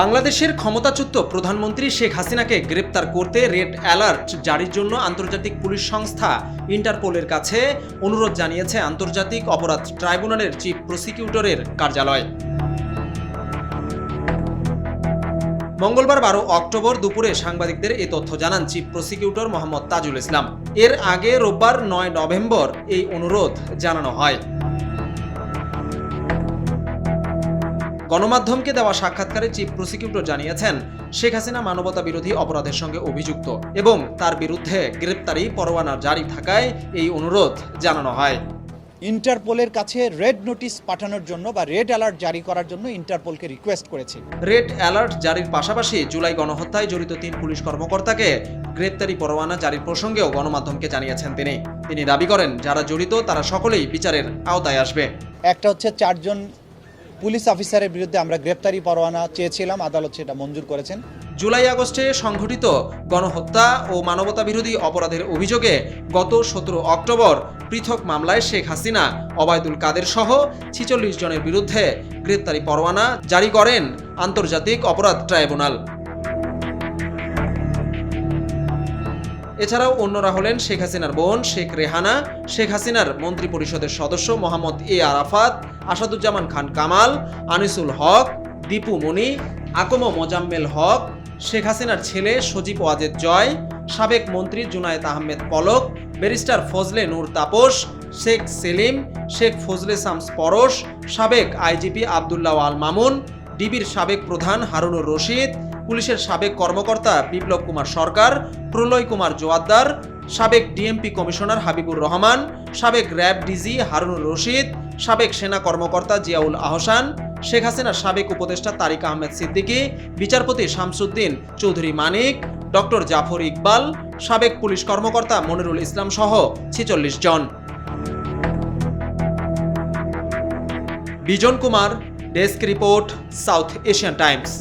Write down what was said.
বাংলাদেশের ক্ষমতাচ্যুত প্রধানমন্ত্রী শেখ হাসিনাকে গ্রেপ্তার করতে রেড অ্যালার্ট জারির জন্য আন্তর্জাতিক পুলিশ সংস্থা ইন্টারপোলের কাছে অনুরোধ জানিয়েছে আন্তর্জাতিক অপরাধ ট্রাইব্যুনালের চিফ প্রসিকিউটরের কার্যালয়। মঙ্গলবার বারো অক্টোবর দুপুরে সাংবাদিকদের এ তথ্য জানান চিফ প্রসিকিউটর মোহাম্মদ তাজুল ইসলাম। এর আগে রোববার নয় নভেম্বর এই অনুরোধ জানানো হয়। গণমাধ্যমকে দেওয়া সাক্ষাৎকারে চিফ প্রসিকিউটর জানিয়েছেন শেখ হাসিনা মানবতা বিরোধী অপরাধের সঙ্গে অভিযুক্ত এবং তার বিরুদ্ধে গ্রেপ্তারি পরোয়ানা জারি থাকায় এই অনুরোধ জানানো হয়। ইন্টারপোলের কাছে রেড নোটিশ পাঠানোর জন্য বা রেড অ্যালার্ট জারি করার জন্য ইন্টারপোলকে রিকোয়েস্ট করেছি। রেড অ্যালার্ট জারির পাশাপাশি জুলাই গণহত্যায় জড়িত তিন পুলিশ কর্মকর্তাকে গ্রেপ্তারি পরোয়ানা জারির প্রসঙ্গেও গণমাধ্যমকে জানিয়েছেন তিনি। তিনি দাবি করেন যারা জড়িত তারা সকলেই বিচারের আওতায় আসবে। একটা হচ্ছে চারজন পুলিশ অফিসারের বিরুদ্ধে আমরা গ্রেপ্তারি পরোয়ানা চেয়েছিলাম, আদালত সেটা মঞ্জুর করেছেন। জুলাই আগস্টে সংঘটিত গণহত্যা ও মানবতা বিরোধী অপরাধের অভিযোগে গত সতেরো অক্টোবর পৃথক মামলায় শেখ হাসিনা, অবায়দুল কাদের সহ ছিচল্লিশ জনের বিরুদ্ধে গ্রেপ্তারি পরোয়ানা জারি করেন আন্তর্জাতিক অপরাধ ট্রাইব্যুনাল। এছাড়াও অন্যরা হলেন শেখ হাসিনার বোন শেখ রেহানা, শেখ হাসিনার মন্ত্রী পরিষদের সদস্য মোহাম্মদ এ আরাফাত আসাদুজ্জামান খান কামাল, আনিসুল হক, দীপু মনি, আকম মোজাম্মেল হক, শেখ হাসিনার ছেলে সজীব ওয়াজেদ জয়, সাবেক মন্ত্রী জুনায়েদ আহমেদ পলক, ব্যারিস্টার ফজলে নূর তাপস, শেখ সেলিম, শেখ ফজলে শামস পরশ, সাবেক আইজিপি আবদুল্লাহ আল মামুন, ডিবির সাবেক প্রধান হারুনুর রশিদ পুলিশের সাবেক কর্মকর্তা বিপ্লব কুমার সরকার, প্রলয় কুমার জোয়াদ্দার, সাবেক ডিএমপি কমিশনার হাবিবুর রহমান, সাবেক র্যাব ডিজি হারুনুর রশিদ, সাবেক সেনা কর্মকর্তা জিয়াউল আহসান, শেখ হাসিনার সাবেক উপদেষ্টা তারিক আহমেদ সিদ্দিকী, বিচারপতি শামসুদ্দিন চৌধুরী মানিক, ডক্টর জাফর ইকবাল, সাবেক পুলিশ কর্মকর্তা মনিরুল ইসলাম সহ ছেচল্লিশ জন। Bijon Kumar, desk report, south Asian times.